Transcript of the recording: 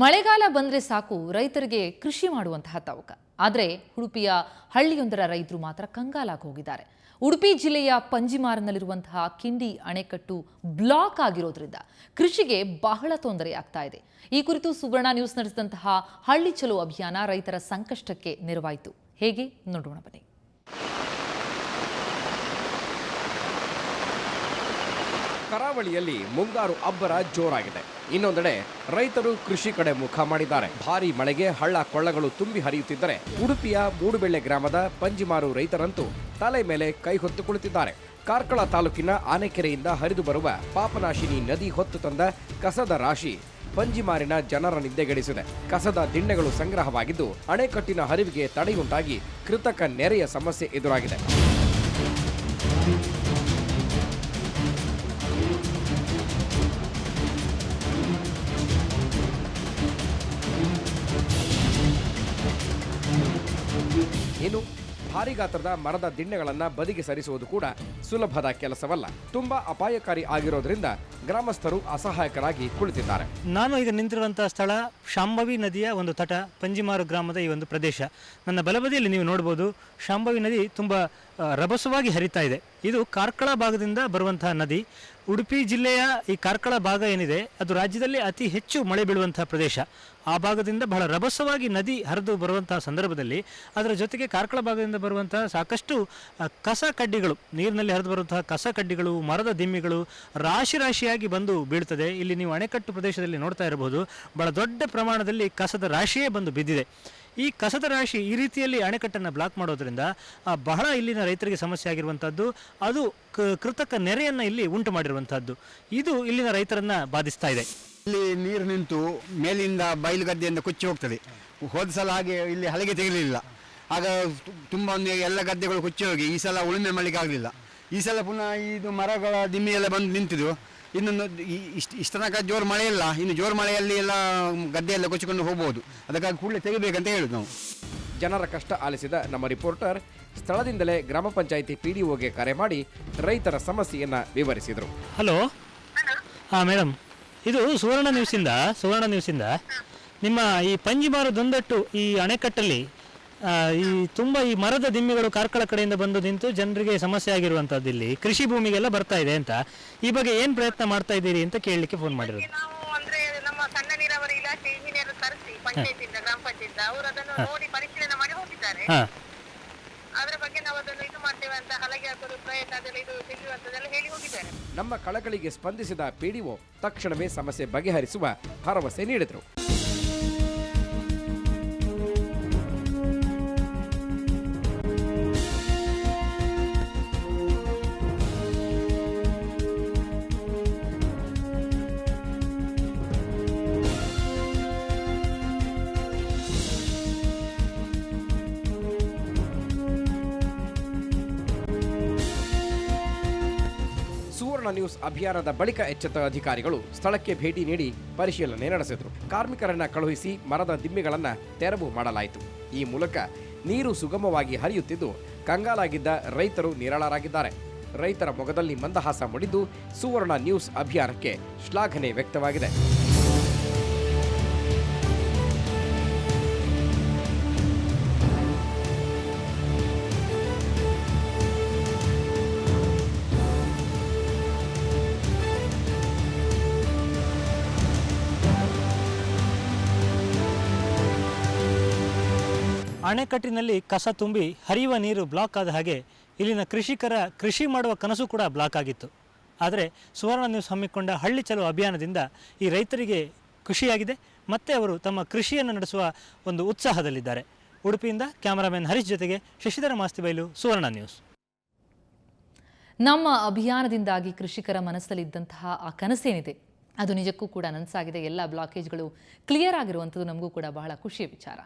ಮಳೆಗಾಲ ಬಂದ್ರೆ ಸಾಕು, ರೈತರಿಗೆ ಕೃಷಿ ಮಾಡುವಂತಹ ತವಕ ಆದರೆ ಉಡುಪಿಯ ಹಳ್ಳಿಯೊಂದರ ರೈತರು ಮಾತ್ರ ಕಂಗಾಲಾಗಿ ಹೋಗಿದ್ದಾರೆ. ಉಡುಪಿ ಜಿಲ್ಲೆಯ ಪಂಜಿಮಾರನಲ್ಲಿರುವಂತಹ ಕಿಂಡಿ ಅಣೆಕಟ್ಟು ಬ್ಲಾಕ್ ಆಗಿರೋದ್ರಿಂದ ಕೃಷಿಗೆ ಬಹಳ ತೊಂದರೆ ಆಗ್ತಾ ಇದೆ. ಈ ಕುರಿತು ಸುವರ್ಣ ನ್ಯೂಸ್ ನಡೆಸಿದಂತಹ ಹಳ್ಳಿ ಚಲೋ ಅಭಿಯಾನ ರೈತರ ಸಂಕಷ್ಟಕ್ಕೆ ನೆರವಾಯಿತು. ಹೇಗೆ? ನೋಡೋಣ ಬನ್ನಿ. ಕರಾವಳಿಯಲ್ಲಿ ಮುಂಗಾರು ಅಬ್ಬರ ಜೋರಾಗಿದೆ. ಇನ್ನೊಂದೆಡೆ ರೈತರು ಕೃಷಿ ಕಡೆ ಮುಖ ಮಾಡಿದ್ದಾರೆ. ಭಾರಿ ಮಳೆಗೆ ಹಳ್ಳ ಕೊಳ್ಳಗಳು ತುಂಬಿ ಹರಿಯುತ್ತಿದ್ದರೆ ಉಡುಪಿಯ ಮೂಡುಬೆಳ್ಳೆ ಗ್ರಾಮದ ಪಂಜಿಮಾರು ರೈತರಂತೂ ತಲೆ ಮೇಲೆ ಕೈ ಹೊತ್ತು ಕುಳಿತಿದ್ದಾರೆ. ಕಾರ್ಕಳ ತಾಲೂಕಿನ ಆನೆಕೆರೆಯಿಂದ ಹರಿದು ಬರುವ ಪಾಪನಾಶಿನಿ ನದಿ ಹೊತ್ತು ತಂದ ಕಸದ ರಾಶಿ ಪಂಜಿಮಾರಿನ ಜನರ ನಿದ್ದೆಗೆಡಿಸಿದೆ. ಕಸದ ದಿಣ್ಣೆಗಳು ಸಂಗ್ರಹವಾಗಿದ್ದು ಅಣೆಕಟ್ಟಿನ ಹರಿವಿಗೆ ತಡೆಯುಂಟಾಗಿ ಕೃತಕ ನೆರೆಯ ಸಮಸ್ಯೆ ಎದುರಾಗಿದೆ. ಇನ್ನು ಭಾರಿ ಗಾತ್ರದ ಮರದ ದಿಣ್ಣೆಗಳನ್ನು ಬದಿಗೆ ಸರಿಸುವುದು ಕೂಡ ಸುಲಭದ ಕೆಲಸವಲ್ಲ. ತುಂಬಾ ಅಪಾಯಕಾರಿ ಆಗಿರೋದ್ರಿಂದ ಗ್ರಾಮಸ್ಥರು ಅಸಹಾಯಕರಾಗಿ ಕುಳಿತಿದ್ದಾರೆ. ನಾನು ಈಗ ನಿಂತಿರುವಂತಹ ಸ್ಥಳ ಶಾಂಭವಿ ನದಿಯ ಒಂದು ತಟ, ಪಂಜಿಮಾರು ಗ್ರಾಮದ ಈ ಒಂದು ಪ್ರದೇಶ. ನನ್ನ ಬಲಬದಿಯಲ್ಲಿ ನೀವು ನೋಡ್ಬೋದು, ಶಾಂಭವಿ ನದಿ ತುಂಬ ರಭಸವಾಗಿ ಹರಿತಾ ಇದೆ. ಇದು ಕಾರ್ಕಳ ಭಾಗದಿಂದ ಬರುವಂತಹ ನದಿ. ಉಡುಪಿ ಜಿಲ್ಲೆಯ ಈ ಕಾರ್ಕಳ ಭಾಗ ಏನಿದೆ, ಅದು ರಾಜ್ಯದಲ್ಲಿ ಅತಿ ಹೆಚ್ಚು ಮಳೆ ಬೀಳುವಂತಹ ಪ್ರದೇಶ. ಆ ಭಾಗದಿಂದ ಬಹಳ ರಭಸವಾಗಿ ನದಿ ಹರಿದು ಬರುವಂತಹ ಸಂದರ್ಭದಲ್ಲಿ ಅದರ ಜೊತೆಗೆ ಕಾರ್ಕಳ ಭಾಗದಿಂದ ಬರುವಂತಹ ಸಾಕಷ್ಟು ಕಸ ಕಡ್ಡಿಗಳು, ನೀರಿನಲ್ಲಿ ಹರಿದು ಬರುವಂತಹ ಕಸ ಕಡ್ಡಿಗಳು, ಮರದ ದಿಮ್ಮಿಗಳು ರಾಶಿ ರಾಶಿಯಾಗಿ ಬಂದು ಬೀಳ್ತದೆ. ಇಲ್ಲಿ ನೀವು ಅಣೆಕಟ್ಟು ಪ್ರದೇಶದಲ್ಲಿ ನೋಡ್ತಾ ಇರಬಹುದು. ಬಹಳ ದೊಡ್ಡ ಪ್ರಮಾಣದಲ್ಲಿ ಕಸದ ರಾಶಿಯೇ ಬಂದು ಬಿದ್ದಿದೆ. ಈ ಕಸದ ರಾಶಿ ಈ ರೀತಿಯಲ್ಲಿ ಅಣೆಕಟ್ಟನ್ನು ಬ್ಲಾಕ್ ಮಾಡೋದ್ರಿಂದ ಬಹಳ ಇಲ್ಲಿನ ರೈತರಿಗೆ ಸಮಸ್ಯೆ ಆಗಿರುವಂಥದ್ದು ಅದು ಕೃತಕ ನೆರೆಯನ್ನು ಇಲ್ಲಿ ಉಂಟು ಮಾಡಿರುವಂಥದ್ದು ಇದು ಇಲ್ಲಿನ ರೈತರನ್ನ ಬಾಧಿಸ್ತಾ ಇದೆ. ಇಲ್ಲಿ ನೀರು ನಿಂತು ಮೇಲಿಂದ ಬಯಲು ಗದ್ದೆಯಿಂದ ಕೊಚ್ಚಿ ಹೋಗ್ತದೆ. ಹೋದ ಸಲ ಹಾಗೆ ಇಲ್ಲಿ ಹಲಗೆ ತೆಗಲಿಲ್ಲ. ಆಗ ತುಂಬ ಒಂದು ಎಲ್ಲ ಗದ್ದೆಗಳು ಕೊಚ್ಚಿ ಹೋಗಿ, ಈ ಸಲ ಉಳುಮೆ ಮಾಡಲಿಕ್ಕೆ ಆಗಲಿಲ್ಲ. ಈ ಸಲ ಪುನಃ ಇದು ಮರಗಳ ದಿಮ್ಮಿ ಎಲ್ಲ ಬಂದು ನಿಂತಿದ್ದು. ಇನ್ನೊಂದು ಇಷ್ಟು ಇಷ್ಟು ತನಕ ಜೋರು ಮಳೆ ಇಲ್ಲ. ಇನ್ನು ಜೋರು ಮಳೆಯಲ್ಲಿ ಎಲ್ಲ ಗದ್ದೆಯೆಲ್ಲ ಎಲ್ಲ ಕೊಚ್ಚಿಕೊಂಡು ಹೋಗ್ಬೋದು. ಅದಕ್ಕಾಗಿ ಕೂಡಲೇ ತೆಗಿಬೇಕಂತ ಹೇಳುದು ನಾವು. ಜನರ ಕಷ್ಟ ಆಲಿಸಿದ ನಮ್ಮ ರಿಪೋರ್ಟರ್ ಸ್ಥಳದಿಂದಲೇ ಗ್ರಾಮ ಪಂಚಾಯಿತಿ ಓಗೆ ಕರೆ ಮಾಡಿ ರೈತರ ಸಮಸ್ಯೆಯನ್ನು ವಿವರಿಸಿದರು. ಹಲೋ? ಹಾಂ ಮೇಡಮ್ ಇದು ಸುವರ್ಣ ನ್ಯೂಸಿಂದ ಸುವರ್ಣ ನ್ಯೂಸಿಂದ. ನಿಮ್ಮ ಈ ಪಂಜಿಮಾರು ದೊಂದಟ್ಟು ಈ ಅಣೆಕಟ್ಟಲ್ಲಿ ಈ ತುಂಬ ಈ ಮರದ ದಿಮ್ಮಿಗಳು ಕಾರ್ಕಳ ಕಡೆಯಿಂದ ಬಂದು ನಿಂತು ಜನರಿಗೆ ಸಮಸ್ಯೆ ಆಗಿರುವಂಥದ್ದು ಇಲ್ಲಿ. ಕೃಷಿ ಭೂಮಿಗೆಲ್ಲ ಬರ್ತಾ ಇದೆ ಅಂತ. ಈ ಬಗ್ಗೆ ಏನು ಪ್ರಯತ್ನ ಮಾಡ್ತಾ ಇದ್ದೀರಿ ಅಂತ ಕೇಳಲಿಕ್ಕೆ ಫೋನ್ ಮಾಡಿರೋದು. ನಾವು ಅಂದ್ರೆ ನಮ್ಮ ಸಣ್ಣ ನೀರಾವರಿ ಇಲಾಖೆ ಇಂಜಿನಿಯರ್ ಕರೆಸಿ ಪಂಚಾಯತಿಯಿಂದ ಗ್ರಾಮ ಪಂಚಾಯತ್ ಅವರು ಅದನ್ನು ನೋಡಿ ಪರಿಶೀಲನೆ ಮಾಡಿ ಹೋಗಿದ್ದಾರೆ. ಹಾಂ. ಅದರ ಬಗ್ಗೆ ನಾವು ಅದನ್ನು ಇದು ಮಾಡ್ತೇವೆ ಅಂತ ಹಲಗೆ ಹಾಕೋದು ಪ್ರಯತ್ನ ಅದೆಲ್ಲ ಇದು ತೆಗೆಯುವಂತದೆಲ್ಲ ಹೇಳಿ ಹೋಗಿದ್ದಾರೆ. ನಮ್ಮ ಕಳಕಳಿಗೆ ಸ್ಪಂದಿಸಿದ ಪಿಡಿಒ ತಕ್ಷಣವೇ ಸಮಸ್ಯೆ ಬಗೆಹರಿಸುವ ಭರವಸೆ ನೀಡಿದರು. ನ್ಯೂಸ್ ಅಭಿಯಾನದ ಬಳಿಕ ಎಚ್ಚೆತ್ತ ಅಧಿಕಾರಿಗಳು ಸ್ಥಳಕ್ಕೆ ಭೇಟಿ ನೀಡಿ ಪರಿಶೀಲನೆ ನಡೆಸಿದರು. ಕಾರ್ಮಿಕರನ್ನ ಕಳುಹಿಸಿ ಮರದ ದಿಮ್ಮಿಗಳನ್ನ ತೆರವು ಮಾಡಲಾಯಿತು. ಈ ಮೂಲಕ ನೀರು ಸುಗಮವಾಗಿ ಹರಿಯುತ್ತಿದ್ದು, ಕಂಗಾಲಾಗಿದ್ದ ರೈತರು ನಿರಾಳರಾಗಿದ್ದಾರೆ. ರೈತರ ಮೊಗದಲ್ಲಿ ಮಂದಹಾಸ ಮೂಡಿದ್ದು, ಸುವರ್ಣ ನ್ಯೂಸ್ ಅಭಿಯಾನಕ್ಕೆ ಶ್ಲಾಘನೆ ವ್ಯಕ್ತವಾಗಿದೆ. ಅಣೆಕಟ್ಟಿನಲ್ಲಿ ಕಸ ತುಂಬಿ ಹರಿಯುವ ನೀರು ಬ್ಲಾಕ್ ಆದ ಹಾಗೆ ಇಲ್ಲಿನ ಕೃಷಿಕರ ಕೃಷಿ ಮಾಡುವ ಕನಸು ಕೂಡ ಬ್ಲಾಕ್ ಆಗಿತ್ತು. ಆದರೆ ಸುವರ್ಣ ನ್ಯೂಸ್ ಹಮ್ಮಿಕೊಂಡ ಹಳ್ಳಿ ಚಲೋ ಅಭಿಯಾನದಿಂದ ಈ ರೈತರಿಗೆ ಖುಷಿಯಾಗಿದೆ. ಮತ್ತೆ ಅವರು ತಮ್ಮ ಕೃಷಿಯನ್ನು ನಡೆಸುವ ಒಂದು ಉತ್ಸಾಹದಲ್ಲಿದ್ದಾರೆ. ಉಡುಪಿಯಿಂದ ಕ್ಯಾಮರಾಮನ್ ಹರೀಶ್ ಜೊತೆಗೆ ಶಶಿಧರ ಮಾಸ್ತಿಬೈಲು, ಸುವರ್ಣ ನ್ಯೂಸ್. ನಮ್ಮ ಅಭಿಯಾನದಿಂದಾಗಿ ಕೃಷಿಕರ ಮನಸ್ಸಲ್ಲಿದ್ದಂತಹ ಆ ಕನಸೇನಿದೆ? ಅದು ನಿಜಕ್ಕೂ ಕೂಡ ನನಸಾಗಿದೆ. ಎಲ್ಲ ಬ್ಲಾಕೇಜ್ಗಳು ಕ್ಲಿಯರ್ ಆಗಿರುವಂಥದ್ದು ನಮಗೂ ಕೂಡ ಬಹಳ ಖುಷಿಯ ವಿಚಾರ.